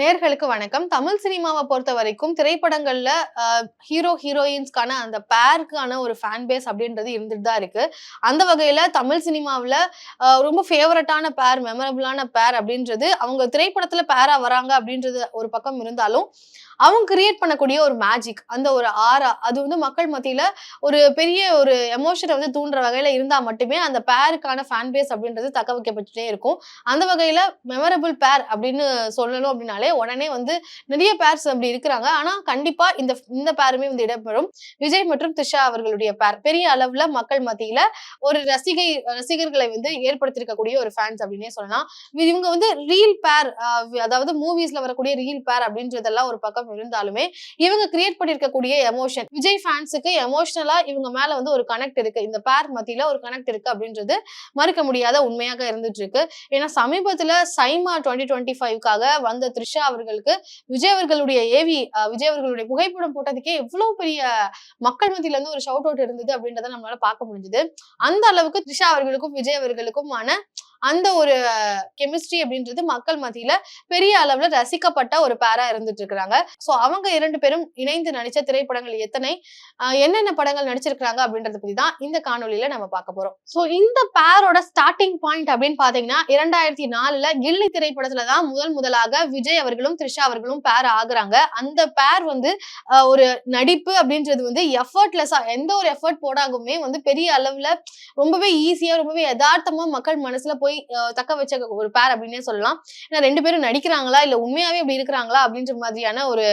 நேர்களுக்கு வணக்கம். தமிழ் சினிமாவை பொறுத்த வரைக்கும் திரைப்படங்கள்ல ஹீரோ ஹீரோயின்ஸ்க்கான அந்த பேருக்கான ஒரு ஃபேன் பேஸ் அப்படின்றது இருந்துட்டு தான் இருக்கு. அந்த வகையில தமிழ் சினிமாவில் ரொம்ப ஃபேவரட்டான பேர் மெமரபிளான பேர் அப்படின்றது அவங்க திரைப்படத்துல பேரா வராங்க அப்படின்றது ஒரு பக்கம் இருந்தாலும் அவங்க கிரியேட் பண்ணக்கூடிய ஒரு மேஜிக் அந்த ஒரு ஆரா அது வந்து மக்கள் மத்தியில ஒரு பெரிய ஒரு எமோஷனை வந்து தூண்டுற வகையில இருந்தா மட்டுமே அந்த பேருக்கான ஃபேன் பேஸ் அப்படின்றது தக்க வைக்கப்பட்டுட்டே இருக்கும். அந்த வகையில மெமரபிள் பேர் அப்படின்னு சொல்லணும் அப்படின்னாலே உடனே வந்து நிறைய பேர்ஸ் அப்படி இருக்கிறாங்க. ஆனா கண்டிப்பா இந்த இந்த பேருமே வந்து இடம்பெறும். விஜய் மற்றும் த்ரிஷா அவர்களுடைய பேர் பெரிய அளவுல மக்கள் மத்தியில ஒரு ரசிகை ரசிகர்களை வந்து ஏற்படுத்தியிருக்கக்கூடிய ஒரு ஃபேன்ஸ் அப்படின்னே சொல்லலாம். இவங்க வந்து ரீல் பேர் அதாவது மூவிஸ்ல வரக்கூடிய ரீல் பேர் அப்படின்றதெல்லாம் ஒரு பக்கம் இருந்தாலுமே இவங்க கிரியேட் பண்ணிருக்கக்கூடிய எமோஷன் விஜய் ஃபேன்ஸுக்கு எமோஷனலா இவங்க மேல வந்து ஒரு கனெக்ட் இருக்கு. இந்த பேர் மத்தியில ஒரு கனெக்ட் இருக்கு அப்படின்றது மறுக்க முடியாத உண்மையாக இருந்துட்டு இருக்கு ஏன்னா சமீபத்துல சைமா டுவெண்ட்டி டுவெண்ட்டி ஃபைவ்க்காக வந்த த்ரிஷா அவர்களுக்கு விஜய் அவர்களுடைய ஏவி விஜய் அவர்களுடைய புகைப்படம் போட்டதுக்கே எவ்வளவு பெரிய மக்கள் மத்தியில இருந்து ஒரு ஷவுட் அவுட் இருந்தது அப்படின்றத நம்மளால பார்க்க முடிஞ்சது. அந்த அளவுக்கு த்ரிஷா அவர்களுக்கும் விஜய் அவர்களுக்குமான அந்த ஒரு கெமிஸ்ட்ரி அப்படின்றது மக்கள் மத்தியில பெரிய அளவுல ரசிக்கப்பட்ட ஒரு பேரா இருந்துட்டு இருக்கிறாங்க சோ அவங்க இரண்டு பேரும் இணைந்து நடிச்ச திரைப்படங்கள் எத்தனை என்னென்ன படங்கள் நடிச்சிருக்கிறாங்க அப்படின்றத பத்தி தான் இந்த காணொலியில நம்ம பார்க்க போறோம். சோ இந்த பேரோட ஸ்டார்டிங் பாயிண்ட் அப்படின்னு பாத்தீங்கன்னா இரண்டாயிரத்தி நாலுல கில்லி திரைப்படத்துல தான் முதல் முதலாக விஜய் அவர்களும் த்ரிஷா அவர்களும் பேர் ஆகுறாங்க. அந்த பேர் வந்து ஒரு நடிப்பு அப்படின்றது வந்து எஃபர்ட்லெஸ்ஸா எந்த ஒரு எஃபர்ட் போடாகுமே வந்து பெரிய அளவுல ரொம்பவே ஈஸியா ரொம்பவே யதார்த்தமா மக்கள் மனசுல போய் தக்க வச்ச ஒரு பேர் அப்படின்னே சொல்லலாம். ஏன்னா ரெண்டு பேரும் நடிக்கிறாங்களா? இல்ல உண்மையாவே இப்படி இருக்கிறாங்களா? அப்படின்ற மாதிரியான ஒரு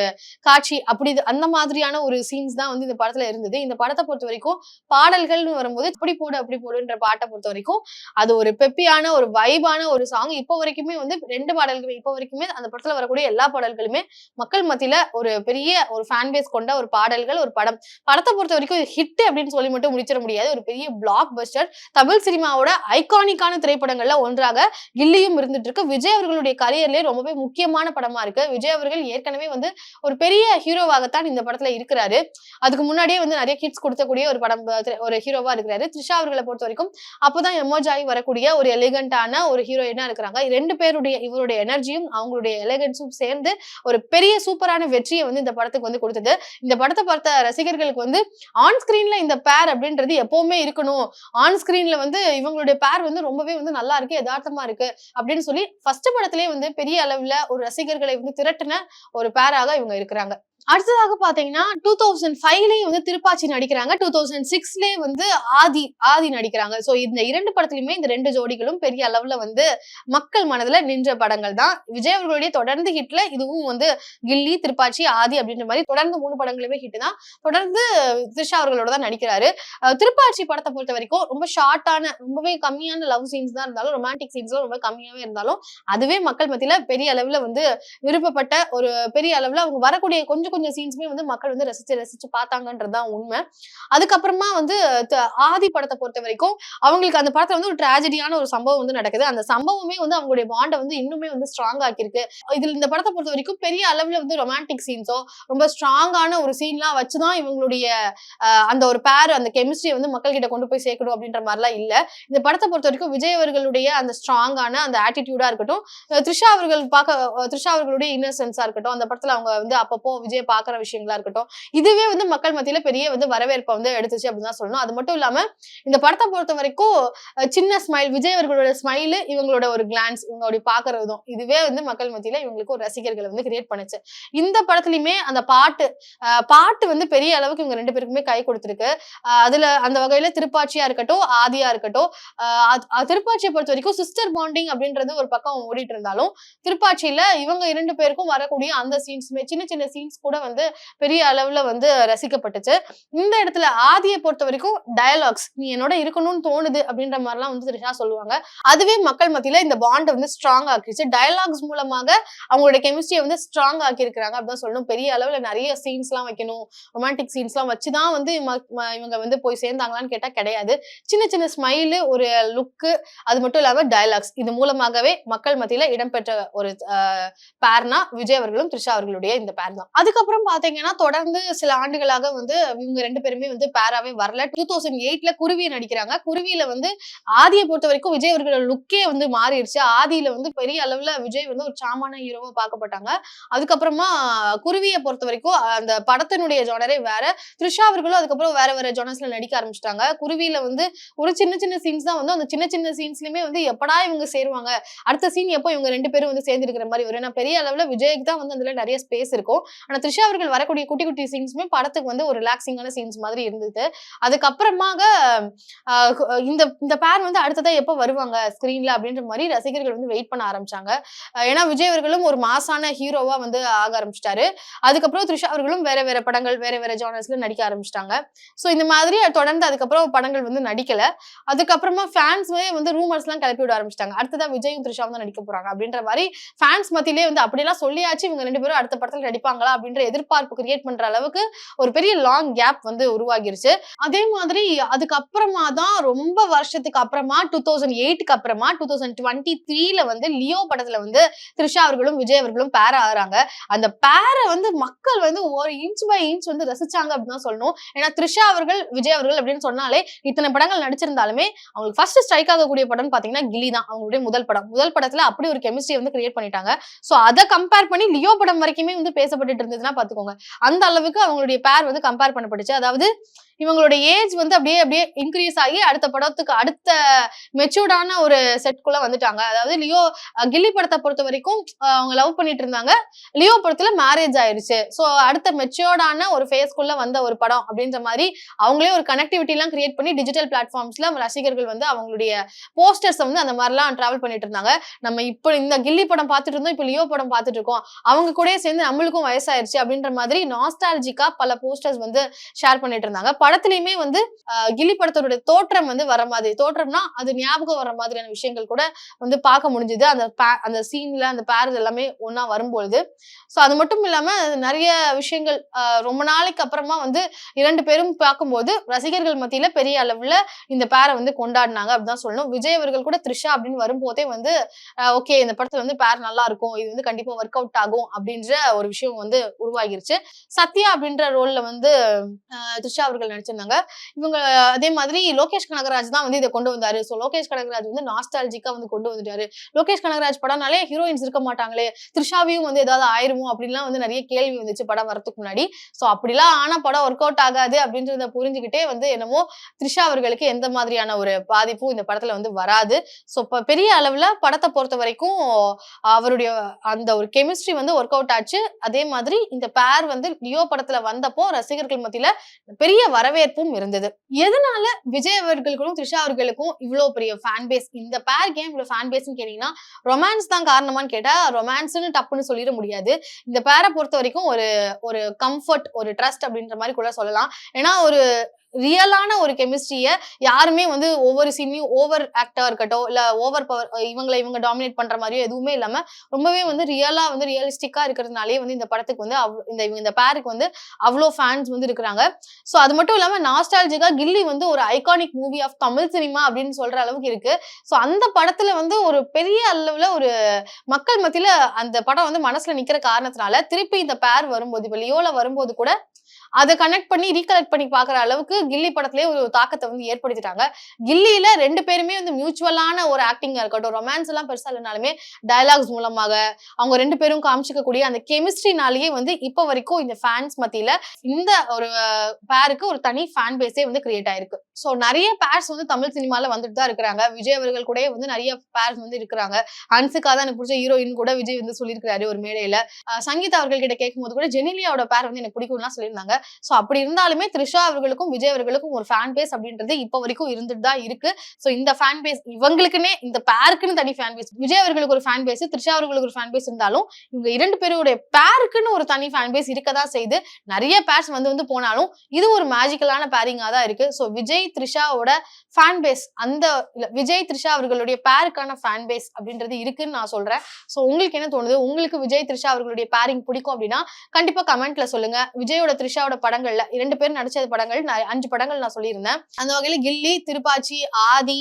காட்சி அப்படி அந்த மாதிரியான ஒரு சீன்ஸ் தான் வந்து இந்த படத்துல இருந்தது. இந்த படத்தை பொறுத்த வரைக்கும் பாடல்கள்னு வரும்போது இப்படி போடு அப்படி போடுன்ற பாட்டை பொறுத்த வரைக்கும் அது ஒரு பெப்பியான ஒரு வைபான ஒரு சாங் இப்போ வரைக்குமே வந்து ரெண்டு பாடல்கள் இப்போ வரைக்குமே அந்த படத்துல வரக்கூடிய எல்லா பாடல்களுமே மக்கள் மத்தியில ஒரு பெரிய ஒரு ஃபேன் பேஸ் கொண்ட ஒரு பாடல்கள் ஒரு படம். படத்தை பொறுத்த வரைக்கும் ஹிட் அப்படின்னு சொல்லி மட்டும் முடிச்சிட முடியாது. ஒரு பெரிய பிளாக் பஸ்டர் தமிழ் சினிமாவோட ஐகானிக்கான திரைப்படங்கள் படங்கள்ல ஒன்றாக கில்லியும் இருந்துட்டு இருக்கு விஜய் அவர்களுடைய கரியர்லயே ரொம்பவே முக்கியமான படமா இருக்கு. விஜய் அவர்கள் ஏற்கனவே வந்து ஒரு பெரிய ஹீரோவாகத்தான் இந்த படத்துல இருக்கிறாரு. அதுக்கு முன்னாடியே வந்து நிறைய கிட்ஸ் கொடுத்தக்கூடிய ஒரு படம் ஒரு ஹீரோவா இருக்கிறாரு. த்ரிஷா அவர்களை பொறுத்த வரைக்கும் அப்போதான் எமோஜ் ஆகி வரக்கூடிய ஒரு எலிகண்டான ஒரு ஹீரோயினா இருக்கிறாங்க. ரெண்டு பேருடைய இவருடைய எனர்ஜியும் அவங்களுடைய எலிகன்ஸும் சேர்ந்து ஒரு பெரிய சூப்பரான வெற்றியை வந்து இந்த படத்துக்கு வந்து கொடுத்தது. இந்த படத்தை பார்த்த ரசிகர்களுக்கு வந்து ஆன் ஸ்கிரீன்ல இந்த பேர் அப்படின்றது எப்பவுமே இருக்கணும். ஆன் ஸ்கிரீன்ல வந்து இவங்களுடைய பேர் வந்து ரொம்பவே வந்து நல்லா இருக்கு யதார்த்தமா இருக்கு அப்படின்னு சொல்லி ஃபர்ஸ்ட் படத்திலேயே வந்து பெரிய அளவுல ஒரு ரசிகர்களை வந்து திரட்டின ஒரு பேராக இவங்க இருக்கிறாங்க. அடுத்ததாக பாத்தீங்கன்னா டூ தௌசண்ட் ஃபைவ்லயும் வந்து திருப்பாச்சி நடிக்கிறாங்க. டூ தௌசண்ட் சிக்ஸ்லயே வந்து ஆதி ஆதி நடிக்கிறாங்க. சோ இந்த இரண்டு படத்துலயுமே இந்த ரெண்டு ஜோடிகளும் பெரிய அளவுல வந்து மக்கள் மனதுல நின்ற படங்கள் தான். விஜய் அவர்களுடைய தொடர்ந்து ஹிட்ல இதுவும் வந்து கில்லி திருப்பாச்சி ஆதி அப்படின்ற மாதிரி தொடர்ந்து மூணு படங்களுமே ஹிட் தான். தொடர்ந்து த்ரிஷா அவர்களோட தான் நடிக்கிறாரு. திருப்பாச்சி படத்தை பொறுத்த வரைக்கும் ரொம்ப ஷார்ட்டான ரொம்பவே கம்மியான லவ் சீன்ஸ் தான் இருந்தாலும் ரொமான்டிக் சீன்ஸ்லாம் ரொம்ப கம்மியாவே இருந்தாலும் அதுவே மக்கள் மத்தியில பெரிய அளவுல வந்து விருப்பப்பட்ட ஒரு பெரிய அளவுல அவங்க வரக்கூடிய கொஞ்சம் கொஞ்சம் சீன்ஸுமே வந்து மக்கள் வந்து ரசிச்சு ரசிச்சு பார்த்தாங்கன்றதுதான் உண்மை. அதுக்கப்புறமா வந்து ஆதி படத்தை பொறுத்த வரைக்கும் அவங்களுக்கு அந்த படத்துல வந்து ஒரு டிராஜடியான ஒரு சம்பவம் வந்து நடக்குது. அந்த சம்பவமே வந்து அவங்களுடைய பாண்டை வந்து இன்னுமே வந்து ஸ்ட்ராங் ஆக்கியிருக்கு. இதுல இந்த படத்தை பொறுத்த வரைக்கும் பெரிய அளவுல வந்து ரொமான்டிக் சீன்ஸோ ரொம்ப ஸ்ட்ராங்கான ஒரு சீன்லாம் வச்சுதான் இவங்களுடைய அந்த ஒரு பேர் அந்த கெமிஸ்ட்ரியை வந்து மக்கள் கிட்ட கொண்டு போய் சேர்க்கணும் அப்படின்ற மாதிரிலாம் இல்ல. இந்த படத்தை பொறுத்த வரைக்கும் விஜய் அவர்களுடைய அந்த ஸ்ட்ராங்கான அந்த ஆட்டிடியூடா இருக்கட்டும் த்ரிஷா அவர்கள் பார்க்க த்ரிஷா அவர்களுடைய இன்னசென்ஸா இருக்கட்டும் அந்த படத்துல அவங்க வந்து அப்பப்போ விஜய் பாக்குற விஷயங்களா இருக்கட்டும். இதுவே வந்து மக்கள் மத்தியில பெரிய வந்து வரவேற்பை வந்து எடுத்துச்சு அப்படின்னு தான் சொல்லணும். அது மட்டும் இல்லாம இந்த படத்தை பொறுத்த வரைக்கும் சின்ன ஸ்மைல் விஜய் அவர்களோட ஸ்மைல் இவங்களோட ஒரு கிளான்ஸ் இவங்களுடைய பாக்குற விதம் இதுவே வந்து மக்கள் மத்தியில இவங்களுக்கு ஒரு ரசிகர்களை வந்து கிரியேட் பண்ணுச்சு. இந்த படத்துலயுமே அந்த பாட்டு பாட்டு வந்து பெரிய அளவுக்கு இவங்க ரெண்டு பேருக்குமே கை கொடுத்துருக்கு. அதுல அந்த வகையில திருப்பாச்சியா இருக்கட்டும் ஆதியா இருக்கட்டும் திருப்பாச்சியை பொறுத்த வரைக்கும் சிஸ்டர் பாண்டிங் அப்படின்றது ஒரு பக்கம் ஓடிட்டு இருந்தாலும் திருப்பாச்சியில இவங்க இரண்டு பேருக்கும் வரக்கூடிய அந்த சீன்ஸுமே சின்ன சின்ன சீன்ஸ் கூட வந்து பெரிய அளவுல வந்து ரசிக்கப்பட்டுச்சு. இந்த இடத்துல ஆதியை பொறுத்த வரைக்கும் டயலாக்ஸ் நீ என்னோட இருக்கணும்னு தோணுது அப்படின்ற மாதிரிலாம் வந்து த்ரிஷா சொல்லுவாங்க. அதுவே மக்கள் மத்தியில இந்த பாண்டை வந்து ஸ்ட்ராங் ஆக்கிடுச்சு டயலாக்ஸ் மூலமாக அவங்களோட கெமிஸ்ட்ரியை வந்து ஸ்ட்ராங் ஆக்கியிருக்கிறாங்க அப்படின்னு சொல்லணும். பெரிய அளவுல நிறைய சீன்ஸ் எல்லாம் வைக்கணும். ரொமான்டிக் சீன்ஸ் எல்லாம் வச்சுதான் வந்து இவங்க வந்து போய் சேர்ந்தாங்களான்னு கேட்டா கிடையாது. சின்ன சின்ன ஸ்மைலு ஒரு லுக்கு அது மட்டும் இல்லாம டயலாக்ஸ் இது மூலமாகவே மக்கள் மத்தியில இடம்பெற்ற ஒரு பேர்னா விஜய் அவர்களும் த்ரிஷா அவர்களுடைய இந்த பேர் தான். அதுக்கு அதுக்கப்புறம் பாத்தீங்கன்னா தொடர்ந்து சில ஆண்டுகளாக வந்து இவங்க ரெண்டு பேருமே வந்து பேராவே வரல. டூ தௌசண்ட் எயிட்ல குருவி நடிக்கிறாங்க. குருவியில வந்து ஆதியை பொறுத்த வரைக்கும் விஜய் அவர்களோட லுக்கே வந்து மாறிடுச்சு. ஆதியில வந்து பெரிய அளவுல விஜய் வந்து ஒரு சாமான ஹீரோவா பார்க்கப்பட்டாங்க. அதுக்கப்புறமா குருவியை பொறுத்த வரைக்கும் அந்த படத்தினுடைய ஜோனரே வேற. த்ரிஷா அவர்களும் அதுக்கப்புறம் வேற வேற ஜோனர்ஸ்ல நடிக்க ஆரம்பிச்சிட்டாங்க. குருவியில வந்து ஒரு சின்ன சின்ன சீன்ஸ் தான் வந்து அந்த சின்ன சின்ன சீன்ஸ்லயுமே வந்து எப்படா இவங்க சேருவாங்க? அடுத்த சீன் எப்போ இவங்க ரெண்டு பேரும் வந்து சேர்ந்து இருக்கிற மாதிரி வரும்? ஏன்னா பெரிய அளவுல விஜய்க்கு தான் வந்து அதுல நிறைய ஸ்பேஸ் இருக்கும். ஆனா த்ரிஷா அவர்கள் வரக்கூடிய குட்டி குட்டி சீன்ஸுமே படத்துக்கு வந்து ஒரு ரிலாக்ஸிங்கான சீன்ஸ் மாதிரி இருந்தது. அதுக்கப்புறமாக இந்த இந்த பேர் வந்து அடுத்ததா எப்போ வருவாங்க ஸ்க்ரீன்ல அப்படின்ற மாதிரி ரசிகர்கள் வந்து வெயிட் பண்ண ஆரம்பிச்சாங்க. ஏன்னா விஜய் அவர்களும் ஒரு மாசான ஹீரோவா வந்து ஆக ஆரம்பிச்சிட்டாரு. அதுக்கப்புறம் த்ரிஷா அவர்களும் வேற வேற படங்கள் வேற வேற ஜானர்ஸ்ல நடிக்க ஆரம்பிச்சிட்டாங்க. ஸோ இந்த மாதிரி தொடர்ந்து அதுக்கப்புறம் படங்கள் வந்து நடிக்கல. அதுக்கப்புறமா ஃபேன்ஸுமே வந்து ரூமர்ஸ் எல்லாம் கிளப்பி விட ஆரம்பிச்சிட்டாங்க. அடுத்ததா விஜயும் த்ரிஷாவும் தான் நடிக்க போறாங்க அப்படின்ற மாதிரி ஃபேன்ஸ் மத்தியிலே வந்து அப்படியெல்லாம் சொல்லியாச்சு. இவங்க ரெண்டு பேரும் அடுத்த படத்தில் நடிப்பாங்களா அப்படின்ற அப்படின்ற எதிர்பார்ப்பு கிரியேட் பண்ற அளவுக்கு ஒரு பெரிய லாங் கேப் வந்து உருவாகிருச்சு. அதே மாதிரி அதுக்கப்புறமா தான் ரொம்ப வருஷத்துக்கு அப்புறமா டூ தௌசண்ட் எயிட்டுக்கு அப்புறமா டூ தௌசண்ட் டுவெண்ட்டி த்ரீல வந்து லியோ படத்துல வந்து த்ரிஷா அவர்களும் விஜய் அவர்களும் பேர ஆகுறாங்க. அந்த பேரை வந்து மக்கள் வந்து ஒரு இன்ச் பை இன்ச் வந்து ரசிச்சாங்க அப்படின்னு சொல்லணும். ஏன்னா த்ரிஷா அவர்கள் விஜய் அவர்கள் அப்படின்னு சொன்னாலே இத்தனை படங்கள் நடிச்சிருந்தாலுமே அவங்களுக்கு ஃபர்ஸ்ட் ஸ்ட்ரைக் ஆகக்கூடிய படம் பாத்தீங்கன்னா கிலி தான் அவங்களுடைய முதல் படம். முதல் படத்துல அப்படி ஒரு கெமிஸ்ட்ரி வந்து கிரியேட் பண்ணிட்டாங்க. ஸோ அதை கம்பேர் பண்ணி லியோ படம் வரைக்குமே வந்து பேசப்பட்டு இருந்தது இருந்ததுன்னா பாத்துக்கோங்க அந்த அளவுக்கு அவங்களுடைய பேர் வந்து கம்பேர் பண்ணப்பட்டுச்சு. அதாவது இவங்களோட ஏஜ் வந்து அப்படியே அப்படியே இன்க்ரீஸ் ஆகி அடுத்த படத்துக்கு அடுத்த மெச்சூர்டான ஒரு செட்குள்ள வந்துட்டாங்க. அதாவது லியோ கில்லி படத்தை பொறுத்த வரைக்கும் அவங்க லவ் பண்ணிட்டு இருந்தாங்க. லியோ படத்துல மேரேஜ் ஆயிருச்சு. ஸோ அடுத்த மெச்சூர்டான ஒரு ஃபேஸ்க்குள்ள வந்த ஒரு படம் அப்படின்ற மாதிரி அவங்களே ஒரு கனெக்டிவிட்டி எல்லாம் கிரியேட் பண்ணி டிஜிட்டல் பிளாட்ஃபார்ம்ஸ்ல ரசிகர்கள் வந்து அவங்களுடைய போஸ்டர்ஸ் வந்து அந்த மாதிரிலாம் டிராவல் பண்ணிட்டு இருந்தாங்க. நம்ம இப்போ இந்த கில்லி படம் பார்த்துட்டு இருந்தோம் இப்போ லியோ படம் பார்த்துட்டு இருக்கோம். அவங்க கூட சேர்ந்து நம்மளுக்கும் வயசாயிருச்சு. அப்படின்ற மாதிரி நாஸ்டாலஜிக்கா பல போஸ்டர்ஸ் வந்து ஷேர் பண்ணிட்டு இருந்தாங்க. படத்துலயுமே வந்து கிளி கில்லி படத்தோட தோற்றம் வந்து வர மாதிரி தோற்றம்னா அது ஞாபகம் வர மாதிரியான விஷயங்கள் கூட வந்து பார்க்க முடிஞ்சது. அந்த அந்த சீன்ல அந்த பேர் எல்லாமே ஒன்னா வரும்பொழுது. ஸோ அது மட்டும் இல்லாம நிறைய விஷயங்கள் ஆஹ் ரொம்ப நாளைக்கு அப்புறமா வந்து இரண்டு பேரும் பார்க்கும்போது ரசிகர்கள் மத்தியில பெரிய அளவுல இந்த பேரை வந்து கொண்டாடினாங்க அப்படிதான் சொல்லணும். விஜய் அவர்கள் கூட த்ரிஷா அப்படின்னு வரும்போதே வந்து ஓகே இந்த படத்துல வந்து பேர் நல்லா இருக்கும். இது வந்து கண்டிப்பா ஒர்க் அவுட் ஆகும் அப்படின்ற ஒரு விஷயம் வந்து உருவாகிருச்சு. சத்யா அப்படின்ற ரோல்ல வந்து த்ரிஷா அவர்கள் நடிச்சிருந்தாங்க. இவங்க அதே மாதிரி லோகேஷ் கனகராஜ் தான் வந்து இதை கொண்டு வந்தாரு. ஸோ லோகேஷ் கனகராஜ் வந்து நாஸ்டாலஜிக்கா வந்து கொண்டு வந்துட்டாரு. லோகேஷ் கனகராஜ் படம்னாலே ஹீரோயின்ஸ் இருக்க மாட்டாங்களே. த்ரிஷாவையும் வந்து ஏதாவது ஆயிருமோ அப்படின்லாம் வந்து நிறைய கேள்வி வந்துச்சு படம் வரதுக்கு முன்னாடி. ஸோ அப்படிலாம் ஆனா படம் ஒர்க் அவுட் ஆகாது அப்படின்றத புரிஞ்சுக்கிட்டே வந்து என்னமோ த்ரிஷா அவர்களுக்கு எந்த மாதிரியான ஒரு பாதிப்பும் இந்த படத்துல வந்து வராது. ஸோ இப்போ பெரிய அளவுல படத்தை பொறுத்த வரைக்கும் அவருடைய அந்த ஒரு கெமிஸ்ட்ரி வந்து ஒர்க் அவுட் ஆச்சு. அதே மாதிரி இந்த பேர் வந்து லியோ படத்துல வந்தப்போ ரசிகர்கள் மத்தியில பெரிய வரவேற்பும் இருந்தது. எதனால விஜய் அவர்களுக்கும் த்ரிஷா அவர்களுக்கும் இவ்வளவு பெரிய ஃபேன் பேஸ் இந்த பேர் ஏன் இவ்வளவு ஃபேன் பேஸ்னு கேட்டீங்கன்னா ரொமான்ஸ் தான் காரணமான்னு கேட்டா ரொமான்ஸ்னு டப்புன்னு சொல்லிட முடியாது. இந்த பேரை பொறுத்த வரைக்கும் ஒரு ஒரு கம்ஃபர்ட் ஒரு ட்ரஸ்ட் அப்படின்ற மாதிரி கூட சொல்லலாம். ஏன்னா ஒரு ரியலான ஒரு கெமிஸ்ட்ரியை யாருமே வந்து ஒவ்வொரு சீன்லையும் ஓவர் ஆக்டா இருக்கட்டும் இல்ல ஓவர் பவர் இவங்களை இவங்க டாமினேட் பண்ற மாதிரியோ எதுவுமே இல்லாம ரொம்பவே வந்து ரியலா வந்து ரியலிஸ்டிக்கா இருக்கிறதுனாலே வந்து இந்த படத்துக்கு வந்து அவ்- இந்த இவங்க இந்த பேருக்கு வந்து அவ்வளோ ஃபேன்ஸ் வந்து இருக்கிறாங்க. ஸோ அது மட்டும் இல்லாம நாஸ்டாலஜிக்கா கில்லி வந்து ஒரு iconic movie of Tamil cinema அப்படின்னு சொல்ற அளவுக்கு இருக்கு. ஸோ அந்த படத்துல வந்து ஒரு பெரிய அளவுல ஒரு மக்கள் மத்தியில அந்த படம் வந்து மனசுல நிக்கிற காரணத்தினால திருப்பி இந்த பேர் வரும்போது இப்ப லியோல வரும்போது கூட அதை கனெக்ட் பண்ணி ரீகலெக்ட் பண்ணி பாக்குற அளவுக்கு கில்லி படத்திலேயே ஒரு தாக்கத்தை வந்து ஏற்படுத்திட்டாங்க. கில்லியில ரெண்டு பேருமே வந்து மியூச்சுவலான ஒரு ஆக்டிங்கா இருக்கட்டும் ரொமான்ஸ் எல்லாம் பெருசா இல்லைனாலுமே டயலாக்ஸ் மூலமாக அவங்க ரெண்டு பேரும் காமிச்சிக்கக்கூடிய அந்த கெமிஸ்ட்ரினாலேயே வந்து இப்போ வரைக்கும் இந்த ஃபேன்ஸ் மத்தியில இந்த ஒரு பேருக்கு ஒரு தனி ஃபேன் பேஸே வந்து கிரியேட் ஆயிருக்கு. ஸோ நிறைய பேர்ஸ் வந்து தமிழ் சினிமால வந்துட்டு தான் இருக்கிறாங்க. விஜய் அவர்கள் கூட வந்து நிறைய பேர்ஸ் வந்து இருக்கிறாங்க. ஹன்சிகா தான் எனக்கு பிடிச்ச ஹீரோயின் கூட விஜய் வந்து சொல்லியிருக்காரு ஒரு மேடையில. சங்கீதா அவர்கள் கிட்ட கேட்கும்போது கூட ஜெனிலியாவோட பேர் வந்து எனக்கு பிடிக்கும்லாம் சொல்லியிருந்தாங்க. ஸோ அப்படி இருந்தாலுமே த்ரிஷா அவர்களுக்கும் விஜய் அவர்களுக்கும் ஒரு ஃபேன் பேஸ் அப்படின்றது இப்போ வரைக்கும் இருந்துட்டு தான் இருக்கு. ஸோ இந்த ஃபேன் பேஸ் இவங்களுக்குன்னே இந்த பேருக்குன்னு தனி ஃபேன் பேஸ் விஜய் அவர்களுக்கு ஒரு ஃபேன் பேஸ் த்ரிஷா அவர்களுக்கு ஒரு ஃபேன் பேஸ் இருந்தாலும் இவங்க இரண்டு பேருடைய பேருக்குன்னு ஒரு தனி ஃபேன் பேஸ் இருக்கதா செய்து நிறைய பேர்ஸ் வந்து வந்து போனாலும் இது ஒரு மேஜிக்கலான பேரிங்கா தான் இருக்கு. ஸோ விஜய் த்ரிஷாவோட ஃபேன் பேஸ் அந்த விஜய் த்ரிஷா அவர்களுடைய பேருக்கான ஃபேன் பேஸ் அப்படின்றது இருக்குன்னு நான் சொல்றேன். ஸோ உங்களுக்கு என்ன தோணுது? உங்களுக்கு விஜய் த்ரிஷா அவர்களுடைய பேரிங் பிடிக்கும் அப்படின்னா கண்டிப்பா கமெண்ட்ல சொல்லுங்க. விஜயோட த்ரிஷா த்ரிஷாவோட படங்கள்ல இரண்டு பேரும் நடிச்ச படங்கள் நான் அஞ்சு படங்கள் நான் சொல்லியிருந்தேன். அந்த வகையில கில்லி திருப்பாச்சி ஆதி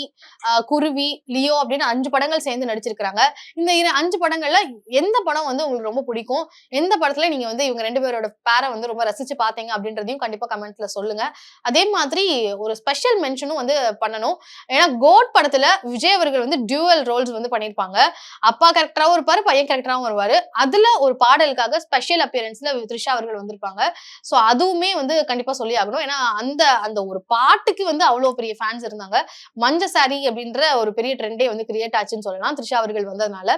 குருவி லியோ அப்படின்னு அஞ்சு படங்கள் சேர்ந்து நடிச்சிருக்கிறாங்க. இந்த அஞ்சு படங்கள்ல எந்த படம் வந்து உங்களுக்கு ரொம்ப பிடிக்கும்? எந்த படத்துல நீங்க வந்து இவங்க ரெண்டு பேரோட பேரை வந்து ரொம்ப ரசிச்சு பாத்தீங்க அப்படின்றதையும் கண்டிப்பா கமெண்ட்ல சொல்லுங்க. அதே மாதிரி ஒரு ஸ்பெஷல் மென்ஷனும் வந்து பண்ணணும். ஏன்னா கோட் படத்துல விஜய் அவர்கள் வந்து டியூவல் ரோல்ஸ் வந்து பண்ணியிருப்பாங்க. அப்பா கேரக்டராகவும் இருப்பாரு பையன் கேரக்டராகவும் வருவாரு. அதுல ஒரு பாடலுக்காக ஸ்பெஷல் அப்பியரன்ஸ்ல த்ரிஷா அவர்கள் வந்திருப்பாங்க. ஸோ அதுவுமே வந்து கண்டிப்பா சொல்லி ஆகணும் ஏன்னா அந்த அந்த ஒரு பாட்டுக்கு வந்து அவ்வளோ பெரிய ஃபேன்ஸ் இருந்தாங்க. மஞ்ச சாரி அப்படின்ற ஒரு பெரிய ட்ரெண்டே வந்து கிரியேட் ஆச்சுன்னு சொல்லலாம். த்ரிஷா அவர்கள் வந்ததுனால.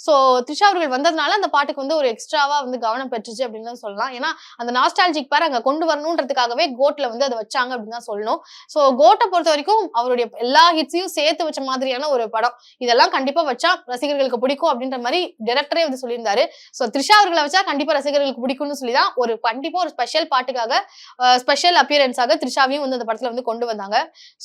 ஸோ த்ரிஷா அவர்கள் வந்ததுனால அந்த பாட்டுக்கு வந்து ஒரு எக்ஸ்ட்ராவா வந்து கவனம் பெற்றுச்சு அப்படின்னு சொல்லலாம். ஏன்னா அந்த நாஸ்டாலஜிக் பேர் அங்க கொண்டு வரணுன்றதுக்காகவே கோட்ல வந்து அதை வச்சாங்க அப்படின்னு தான் சொல்லணும். ஸோ கோட்டை பொறுத்த வரைக்கும் அவருடைய எல்லா ஹிட்ஸையும் சேர்த்து வச்ச மாதிரியான ஒரு படம். இதெல்லாம் கண்டிப்பா வச்சா ரசிகர்களுக்கு பிடிக்கும் அப்படின்ற மாதிரி டைரக்டரே வந்து சொல்லியிருந்தாரு. ஸோ த்ரிஷா அவர்களை வச்சா கண்டிப்பா ரசிகர்களுக்கு பிடிக்கும்னு சொல்லி தான் ஒரு கண்டிப்பா ஒரு ஸ்பெஷல் பாட்டுக்காக ஸ்பெஷல் அப்பியரன்ஸாக த்ரிஷாவையும் வந்து அந்த படத்துல வந்து கொண்டு வந்தாங்க.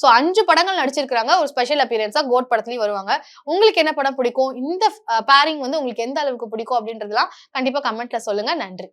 ஸோ அஞ்சு படங்கள் நடிச்சிருக்காங்க ஒரு ஸ்பெஷல் அப்பியரன்ஸா கோட் படத்துலயும் வருவாங்க. உங்களுக்கு என்ன படம் பிடிக்கும்? இந்த பேரிங் வந்து உங்களுக்கு எந்த அளவுக்கு பிடிக்கும் அப்படின்றதுலாம் கண்டிப்பா கமெண்ட்ல சொல்லுங்க. நன்றி.